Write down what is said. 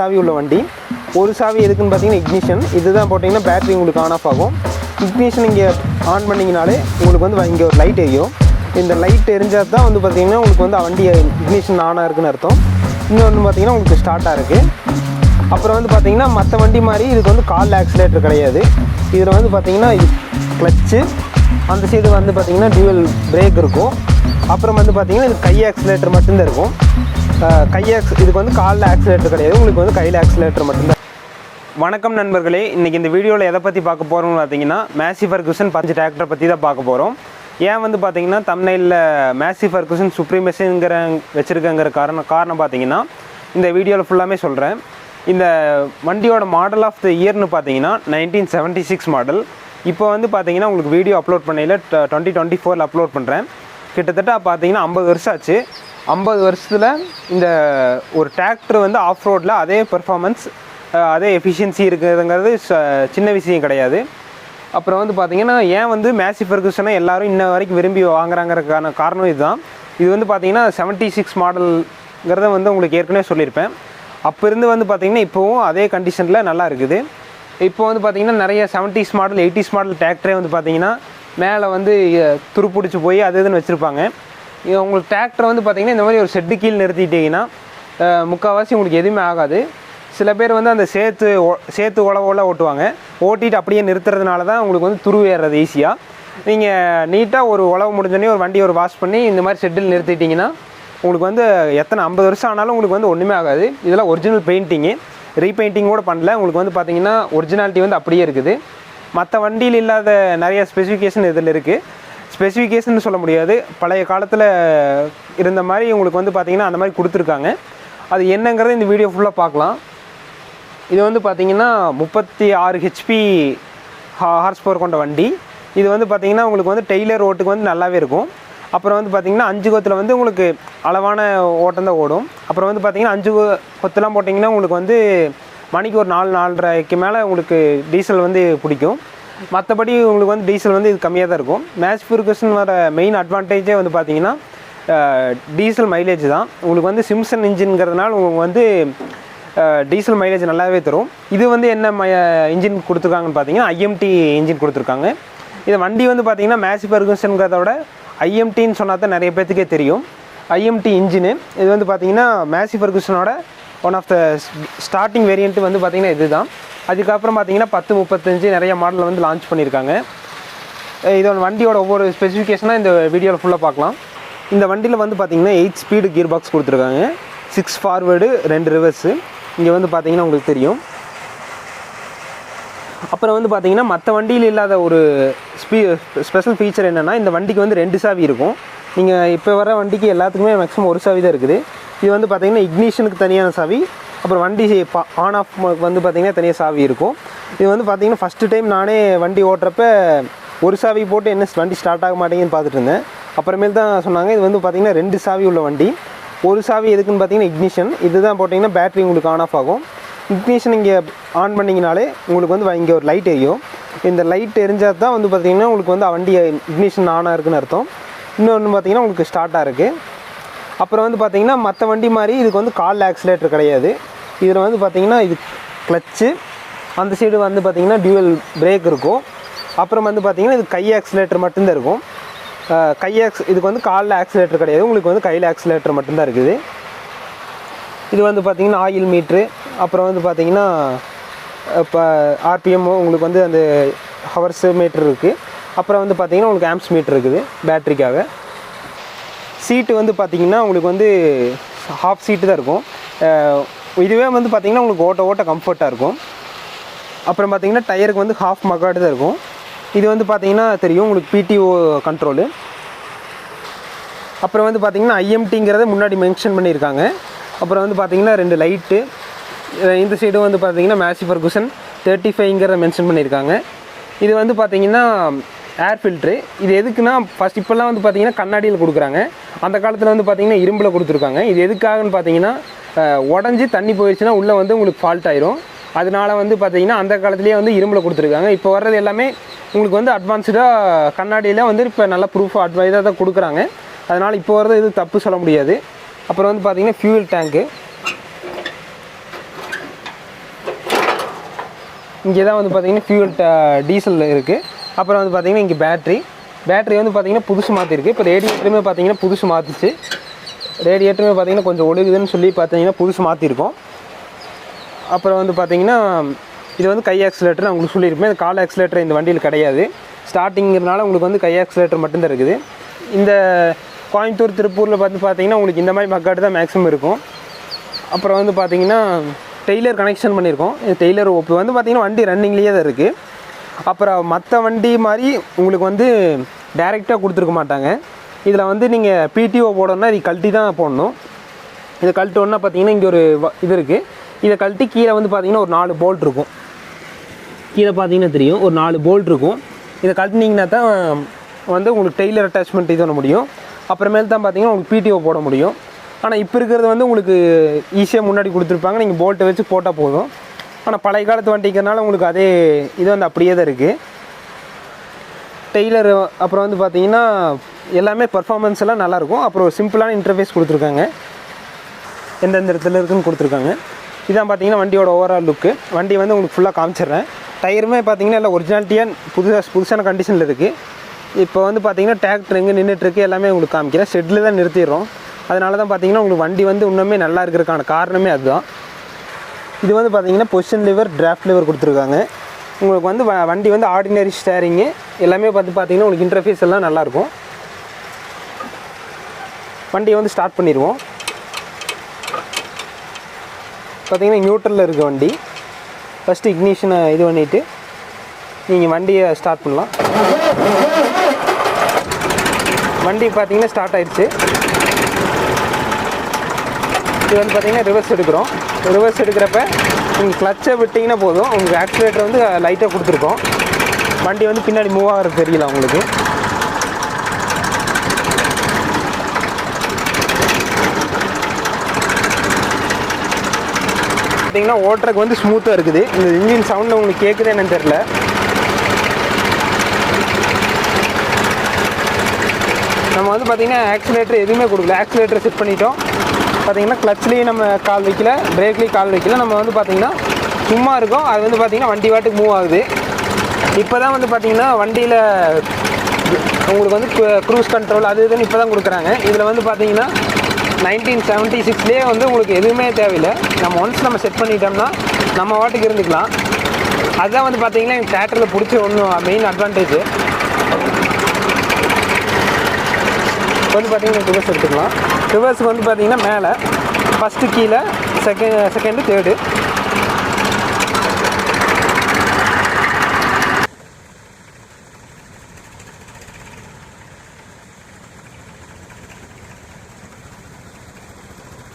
சாவி உள்ள வண்டி. ஒரு சாவி எதுக்குன்னு பார்த்தீங்கன்னா இக்னிஷன் இதுதான் போட்டிங்கன்னா பேட்ரி உங்களுக்கு ஆன் ஆஃப் ஆகும். இக்னிஷன் இங்கே ஆன் பண்ணிங்கனாலே உங்களுக்கு வந்து இங்கே ஒரு லைட் எரியும். இந்த லைட் எரிஞ்சால் தான் வந்து பார்த்தீங்கன்னா உங்களுக்கு வந்து வண்டி இக்னிஷன் ஆனாக இருக்குன்னு அர்த்தம். இன்னொன்று பார்த்தீங்கன்னா உங்களுக்கு ஸ்டார்ட்டாக இருக்குது அப்புறம் வந்து பார்த்தீங்கன்னா மற்ற வண்டி மாதிரி இதுக்கு வந்து கால் ஆக்சிலேட்டர் கிடையாது. இதில் வந்து பார்த்தீங்கன்னா கிளச்சு அந்த சைடு வந்து பார்த்தீங்கன்னா டியூவல் பிரேக் இருக்கும். அப்புறம் வந்து பார்த்தீங்கன்னா இது கை ஆக்சிலேட்டர் மட்டும்தான் இருக்கும். கையை இதுக்கு வந்து காலில் ஆக்சிலேட்டர் கிடையாது. உங்களுக்கு வந்து கையில் ஆக்சிலேட்டர் மட்டும்தான். வணக்கம் நண்பர்களே. இன்றைக்கி இந்த வீடியோவில் எதை பற்றி பார்க்க போகிறோம்னு பார்த்தீங்கன்னா மேசி ஃபர்குசன் பஞ்சு டிராக்டரை பற்றி தான் பார்க்க போகிறோம் ஏன் வந்து பார்த்தீங்கன்னா தமிழ்நில மேசி ஃபர்குசன் சுப்ரீமெஸுங்கிற வச்சுருக்கங்கிற காரணம் காரணம் பார்த்தீங்கன்னா இந்த வீடியோவில் ஃபுல்லாமே சொல்கிறேன் இந்த வண்டியோட மாடல் ஆஃப் த இயர்னு பார்த்தீங்கன்னா நைன்டீன் செவன்ட்டி சிக்ஸ் மாடல் இப்போ வந்து பார்த்தீங்கன்னா உங்களுக்கு வீடியோ அப்லோட் பண்ணையில் டுவெண்ட்டி டுவெண்ட்டி ஃபோரில் அப்லோட் பண்ணுறேன் கிட்டத்தட்ட பார்த்தீங்கன்னா ஐம்பது வருஷம் ஆச்சு. ஐம்பது வருஷத்தில் இந்த ஒரு டிராக்டர் வந்து ஆஃப் ரோட்டில் அதே பெர்ஃபார்மன்ஸ் அதே எஃபிஷியன்சி இருக்குதுங்கிறது ச- சின்ன விஷயம் கிடையாது. அப்புறம் வந்து பார்த்திங்கன்னா ஏன் வந்து மேசி ஃபெர்குசனை எல்லோரும் இன்ன வரைக்கும் விரும்பி வாங்குறாங்கிறதுக்கான காரணம் இதுதான். இது வந்து பார்த்திங்கன்னா செவன்ட்டி சிக்ஸ் மாடல்ங்கிறத வந்து உங்களுக்கு ஏற்கனவே சொல்லியிருப்பேன். அப்போ இருந்து வந்து பார்த்திங்கன்னா இப்போவும் அதே கண்டிஷனில் நல்லா இருக்குது. இப்போ வந்து பார்த்தீங்கன்னா நிறைய செவன்ட்டிஸ் மாடல் எயிட்டிஸ் மாடல் டிராக்டரே வந்து பார்த்திங்கன்னா மேலே வந்து துருப்பிடிச்சி போய் அது இதுன்னு வச்சுருப்பாங்க. உங்களுக்கு டிராக்டர் வந்து பார்த்திங்கன்னா இந்த மாதிரி ஒரு செட்டு கீழ் நிறுத்திட்டீங்கன்னா முக்கால்வாசி உங்களுக்கு எதுவுமே ஆகாது. சில பேர் வந்து அந்த சேத்து ஒ- சேத்து உழவோல ஓட்டுவாங்க. ஓட்டிட்டு அப்படியே நிறுத்துறதுனால தான் உங்களுக்கு வந்து துரு ஏறுறது ஈஸியாக நீங்கள் நீட்டாக ஒரு உழவு முடிஞ்சோடனே ஒரு வண்டியை ஒரு வாஷ் பண்ணி இந்த மாதிரி ஷெட்டில் நிறுத்திட்டிங்கன்னா உங்களுக்கு வந்து எத்தனை ஐம்பது வருஷம் ஆனாலும் உங்களுக்கு வந்து ஒன்றுமே ஆகாது. இதெல்லாம் ஒரிஜினல் பெயிண்டிங்கு ரீபெயிண்டிங் கூட பண்ணல. உங்களுக்கு வந்து பார்த்திங்கன்னா ஒரிஜினாலிட்டி வந்து அப்படியே இருக்குது. மற்ற வண்டியில் இல்லாத நிறைய ஸ்பெசிஃபிகேஷன் இதில் இருக்குது ஸ்பெசிஃபிகேஷன் சொல்ல முடியாது. பழைய காலத்தில் இருந்த மாதிரி உங்களுக்கு வந்து பார்த்திங்கன்னா அந்த மாதிரி கொடுத்துருக்காங்க. அது என்னங்கிறத இந்த வீடியோ ஃபுல்லாக பார்க்கலாம். இது வந்து பார்த்திங்கன்னா முப்பத்தி ஆறு ஹெச்பி ஹார்ஸ் பவர் கொண்ட வண்டி. இது வந்து பார்த்திங்கன்னா உங்களுக்கு வந்து டெய்லர் ஓட்டுக்கு வந்து நல்லாவே இருக்கும். அப்புறம் வந்து பார்த்திங்கன்னா அஞ்சு கொத்தில் வந்து உங்களுக்கு அளவான ஓட்டம் தான் ஓடும். அப்புறம் வந்து பார்த்திங்கன்னா அஞ்சு கொ- போட்டிங்கன்னா உங்களுக்கு வந்து மணிக்கு ஒரு நாலு நாலரைக்கு மேலே உங்களுக்கு டீசல் வந்து பிடிக்கும். மற்றபடி உங்களுக்கு வந்து டீசல் வந்து இது கம்மியாக தான் இருக்கும். மேட்ச் ஃபிர்கஷன் வர மெயின் அட்வான்டேஜே வந்து பார்த்தீங்கன்னா டீசல் மைலேஜ் தான். உங்களுக்கு வந்து சிம்சன் இன்ஜின்ங்கிறதுனால உங்களுக்கு வந்து டீசல் மைலேஜ் நல்லாவே தரும். இது வந்து என்ன ம இன்ஜின் கொடுத்துருக்காங்கன்னு பார்த்தீங்கன்னா ஐஎம்டி இன்ஜின் கொடுத்துருக்காங்க. இது வண்டி வந்து பார்த்தீங்கன்னா மேசி ஃபெர்குசன்கிறத விட ஐஎம்டின்னு சொன்னால் தான் நிறைய பேர்த்துக்கே தெரியும். ஐஎம்டி இன்ஜினு இது வந்து பார்த்தீங்கன்னா Massey ஃபெர்குசனோட one of the starting variant வந்து பார்த்திங்கன்னா இதுதான். அதுக்கப்புறம் பார்த்திங்கன்னா பத்து முப்பத்தஞ்சு நிறைய மாடல் வந்து லான்ச் பண்ணியிருக்காங்க. இதோட வண்டியோட ஒவ்வொரு ஸ்பெசிஃபிகேஷனாக இந்த வீடியோவில் ஃபுல்லாக பார்க்கலாம். இந்த வண்டியில் வந்து பார்த்தீங்கன்னா எயிட் ஸ்பீடு கியர் பாக்ஸ் கொடுத்துருக்காங்க. சிக்ஸ் ஃபார்வேர்டு ரெண்டு ரிவர்ஸு இங்கே வந்து பார்த்திங்கன்னா உங்களுக்கு தெரியும். அப்புறம் வந்து பார்த்திங்கன்னா மற்ற வண்டியில் இல்லாத ஒரு ஸ்பீ ஸ்பெஷல் ஃபீச்சர் என்னென்னா இந்த வண்டிக்கு வந்து ரெண்டு சாவி இருக்கும். நீங்கள் இப்போ வர வண்டிக்கு எல்லாத்துக்குமே மேக்ஸிமம் ஒரு சாவி தான் இருக்குது. இது வந்து பார்த்திங்கன்னா இக்னிஷனுக்கு தனியான சாவி அப்புறம் வண்டி ஆன் ஆஃப் வந்து பார்த்திங்கன்னா தனியாக சாவி இருக்கும். இது வந்து பார்த்திங்கன்னா ஃபஸ்ட்டு டைம் நானே வண்டி ஓட்டுறப்ப ஒரு சாவி போட்டு என்ன வண்டி ஸ்டார்ட் ஆக மாட்டேங்குன்னு பார்த்துட்டு இருந்தேன். அப்புறமேல் தான் சொன்னாங்க இது வந்து பார்த்திங்கன்னா ரெண்டு சாவி உள்ள வண்டி. ஒரு சாவி எதுக்குன்னு பார்த்தீங்கன்னா இக்னிஷன். இதுதான் போட்டிங்கன்னா பேட்டரி உங்களுக்கு ஆன் ஆஃப் ஆகும். இக்னிஷன் இங்கே ஆன் பண்ணிங்கனாலே உங்களுக்கு வந்து இங்கே ஒரு லைட் எரியும். இந்த லைட் எரிஞ்சால் தான் வந்து பார்த்திங்கன்னா உங்களுக்கு வந்து வண்டி இக்னிஷன் ஆனாக இருக்குன்னு அர்த்தம். இன்னொன்று பார்த்திங்கன்னா உங்களுக்கு ஸ்டார்ட்டாக இருக்குது அப்புறம் வந்து பார்த்தீங்கன்னா மற்ற வண்டி மாதிரி இதுக்கு வந்து கால் ஆக்சிலேட்டர் கிடையாது. இதில் வந்து பார்த்தீங்கன்னா இது கிளச்சு அந்த சைடு வந்து பார்த்திங்கன்னா டியூவல் பிரேக் இருக்கும். அப்புறம் வந்து பார்த்திங்கன்னா இது கை ஆக்சிலேட்டர் மட்டும்தான் இருக்கும். கை ஆக்ஸ் இதுக்கு வந்து காலில் ஆக்சிலேட்டர் கிடையாது. உங்களுக்கு வந்து கையில் ஆக்சிலேட்டர் மட்டும்தான் இருக்குது. இது வந்து பார்த்திங்கன்னா ஆயில் மீட்ரு அப்புறம் வந்து பார்த்திங்கன்னா இப்போ ஆர்பிஎம்மோ உங்களுக்கு வந்து அந்த ஹவர்ஸ் மீட்ரு இருக்குது அப்புறம் வந்து பார்த்திங்கன்னா உங்களுக்கு ஆம்ஸ் மீட்ரு இருக்குது பேட்ரிக்காக சீட்டு வந்து பார்த்திங்கன்னா உங்களுக்கு வந்து ஹாஃப் சீட்டு தான் இருக்கும். இதுவே வந்து பார்த்திங்கன்னா உங்களுக்கு ஓட்ட ஓட்ட கம்ஃபர்ட்டாக இருக்கும். அப்புறம் பார்த்திங்கன்னா டயருக்கு வந்து ஹாஃப் மக்காடு தான் இருக்கும். இது வந்து பார்த்திங்கன்னா தெரியும் உங்களுக்கு பிடிஓ கண்ட்ரோலு அப்புறம் வந்து பார்த்திங்கன்னா ஐஎம்டிங்கிறத முன்னாடி மென்ஷன் பண்ணியிருக்காங்க. அப்புறம் வந்து பார்த்திங்கன்னா ரெண்டு லைட்டு இந்த சைடும் வந்து பார்த்தீங்கன்னா மேசி ஃபர்குசன் தேர்ட்டி ஃபைவ்ங்கிறத மென்ஷன் பண்ணியிருக்காங்க. இது வந்து பார்த்திங்கன்னா ஏர் ஃபில்ட்ரு இது எதுக்குன்னா ஃபஸ்ட் இப்போல்லாம் வந்து பார்த்தீங்கன்னா கண்ணாடியில் கொடுக்குறாங்க. அந்த காலத்தில் வந்து பார்த்தீங்கன்னா இரும்பில் கொடுத்துருக்காங்க. இது எதுக்காகன்னு பார்த்தீங்கன்னா உடஞ்சி தண்ணி போயிடுச்சுன்னா உள்ளே வந்து உங்களுக்கு ஃபால்ட் ஆயிரும். அதனால வந்து பார்த்தீங்கன்னா அந்த காலத்துலேயே வந்து இரும்பில் கொடுத்துருக்காங்க. இப்போ வர்றது எல்லாமே உங்களுக்கு வந்து அட்வான்ஸ்டாக கண்ணாடியில் வந்து இப்போ நல்ல ப்ரூஃப் அட்வைஸாக தான் கொடுக்குறாங்க. அதனால் இப்போ வர்றது எதுவும் தப்பு சொல்ல முடியாது. அப்புறம் வந்து பார்த்தீங்கன்னா ஃபியூல் டேங்க்கு இங்கே தான் வந்து பார்த்தீங்கன்னா ஃபியூல் டீசல் இருக்குது அப்புறம் வந்து பார்த்தீங்கன்னா இங்கே பேட்ரி பேட்ரி வந்து பார்த்தீங்கன்னா புதுசு மாற்றிருக்கு இப்போ ரேடியேட்டருமே பார்த்தீங்கன்னா புதுசு மாற்றிச்சு ரேடியேட்டருமே பார்த்தீங்கன்னா கொஞ்சம் ஒழுகுதுன்னு சொல்லி பார்த்தீங்கன்னா புதுசு மாற்றிருக்கோம் அப்புறம் வந்து பார்த்திங்கன்னா இது வந்து கை ஆக்சிலேட்டர் நான் உங்களுக்கு சொல்லியிருப்பேன். இது கால் ஆக்சிலேட்டர் இந்த வண்டியில் கிடையாது. ஸ்டார்டிங்கிறனால உங்களுக்கு வந்து கை ஆக்சிலேட்டர் மட்டும்தான் இருக்குது. இந்த கோயம்புத்தூர் திருப்பூரில் பார்த்து பார்த்தீங்கன்னா உங்களுக்கு இந்த மாதிரி மக்காடு தான் மேக்ஸிமம் இருக்கும். அப்புறம் வந்து பார்த்தீங்கன்னா டெய்லர் கனெக்ஷன் பண்ணியிருக்கோம் இந்த டெய்லர் இப்போ வந்து பார்த்தீங்கன்னா வண்டி ரன்னிங்லேயே தான் இருக்குது அப்புறம் மற்ற வண்டி மாதிரி உங்களுக்கு வந்து டைரெக்டாக கொடுத்துருக்க மாட்டாங்க. இதில் வந்து நீங்கள் பிடிஓ போடணும்னா இது கழட்டி தான் போடணும். இதை கழட்டோன்னா பார்த்தீங்கன்னா இங்கே ஒரு வ- இது இருக்குது இதை கழட்டி கீழே வந்து பார்த்தீங்கன்னா ஒரு நாலு போல்ட் இருக்கும். கீழே பார்த்தீங்கன்னா தெரியும். ஒரு நாலு போல்ட் இருக்கும். இதை கழட்டினீங்கன்னா தான் வந்து உங்களுக்கு டெய்லர் அட்டாச்மெண்ட் இது பண்ண முடியும். அப்புறமேல் தான் பார்த்தீங்கன்னா உங்களுக்கு பிடிஓ போட முடியும். ஆனால் இப்போ இருக்கிறது வந்து உங்களுக்கு ஈஸியாக முன்னாடி கொடுத்துருப்பாங்க. நீங்கள் போல்ட்டை வச்சு போட்டால் போதும். ஆனால் பழைய காலத்து வண்டிக்கிறனால உங்களுக்கு அதே இது வந்து அப்படியே தான் இருக்குது டெய்லர் அப்புறம் வந்து பார்த்தீங்கன்னா எல்லாமே பர்ஃபார்மன்ஸ் எல்லாம் நல்லாயிருக்கும் அப்புறம் சிம்பிளான இன்டர்ஃபேஸ் கொடுத்துருக்காங்க. எந்தெந்த இடத்துல இருக்குன்னு கொடுத்துருக்காங்க. இதான் பார்த்தீங்கன்னா வண்டியோட ஓவரால் லுக்கு வண்டி வந்து உங்களுக்கு ஃபுல்லாக காமிச்சிடுறேன். டயருமே பார்த்தீங்கன்னா எல்லாம் ஒரிஜினாலிட்டியாக புதுசாக புதுசான கண்டிஷனில் இருக்குது இப்போ வந்து பார்த்தீங்கன்னா டிராக்டர் எங்கே நின்றுட்டுருக்கு எல்லாமே உங்களுக்கு காமிக்கிறேன். ஷெட்டில் தான் நிறுத்திடுறோம். அதனால தான் பார்த்தீங்கன்னா உங்களுக்கு வண்டி வந்து இன்னுமே நல்லா இருக்கிறதுக்கான காரணமே அதுதான். இது வந்து பார்த்தீங்கன்னா பொசிஷன் லிவர் டிராஃப்ட் லிவர் கொடுத்துருக்காங்க. உங்களுக்கு வந்து வ- வண்டி வந்து ஆர்டினரி ஸ்டேரிங்கு எல்லாமே பார்த்து பார்த்தீங்கன்னா உங்களுக்கு இன்டர்ஃபேஸ் எல்லாம் நல்லாயிருக்கும் வண்டியை வந்து ஸ்டார்ட் பண்ணிடுவோம் பார்த்திங்கன்னா நியூட்ரலில் இருக்க வண்டி. ஃபஸ்ட்டு இக்னிஷனை இது பண்ணிவிட்டு நீங்கள் வண்டியை ஸ்டார்ட் பண்ணலாம். வண்டி பார்த்தீங்கன்னா ஸ்டார்ட் ஆயிடுச்சு. இது வந்து பார்த்தீங்கன்னா ரிவர்ஸ் எடுக்கிறோம். ரிவர்ஸ் எடுக்கிறப்ப நீங்கள் கிளச்சை விட்டிங்கன்னா போதும். உங்களுக்கு ஆக்சிலேட்டர் வந்து லைட்டாக கொடுத்துருக்கோம். வண்டி வந்து பின்னாடி மூவ் ஆகிறது தெரியல உங்களுக்கு பார்த்தீங்கன்னா ஓட்டுறக்கு வந்து ஸ்மூத்தாக இருக்குது. இந்த இன்ஜின் சவுண்ட் உங்களுக்கு கேட்குது என்னன்னு தெரில நம்ம வந்து பார்த்தீங்கன்னா ஆக்சிலேட்டர் எதுவுமே கொடுக்கல. ஆக்சிலேட்டர் செட் பண்ணிட்டோம். பார்த்தீங்கன்னா கிளச்லேயும் நம்ம கால் வைக்கல பிரேக்லேயும் கால் வைக்கல. நம்ம வந்து பார்த்தீங்கன்னா சும்மா இருக்கும். அது வந்து பார்த்திங்கன்னா வண்டி வாட்டுக்கு மூவ் ஆகுது. இப்போ தான் வந்து பார்த்திங்கன்னா வண்டியில் உங்களுக்கு வந்து க்ரூஸ் கண்ட்ரோல் அது இதுன்னு இப்போ தான் கொடுக்குறாங்க. இதில் வந்து பார்த்திங்கன்னா நைன்டீன் செவன்ட்டி சிக்ஸ்லேயே வந்து உங்களுக்கு எதுவுமே தேவையில்லை. நம்ம ஒன்ஸ் நம்ம செட் பண்ணிட்டோம்னா நம்ம வாட்டுக்கு இருந்துக்கலாம். அதுதான் வந்து பார்த்திங்கன்னா எனக்கு தேட்டரில் பிடிச்ச ஒன்று மெயின் அட்வான்டேஜ் வந்து பார்த்தீங்கன்னா ரிவர்ஸ் எடுத்துக்கலாம். ரிவர்ஸுக்கு வந்து பார்த்தீங்கன்னா மேலே ஃபஸ்ட்டு கீழே செகண்ட் செகண்டு தேர்டு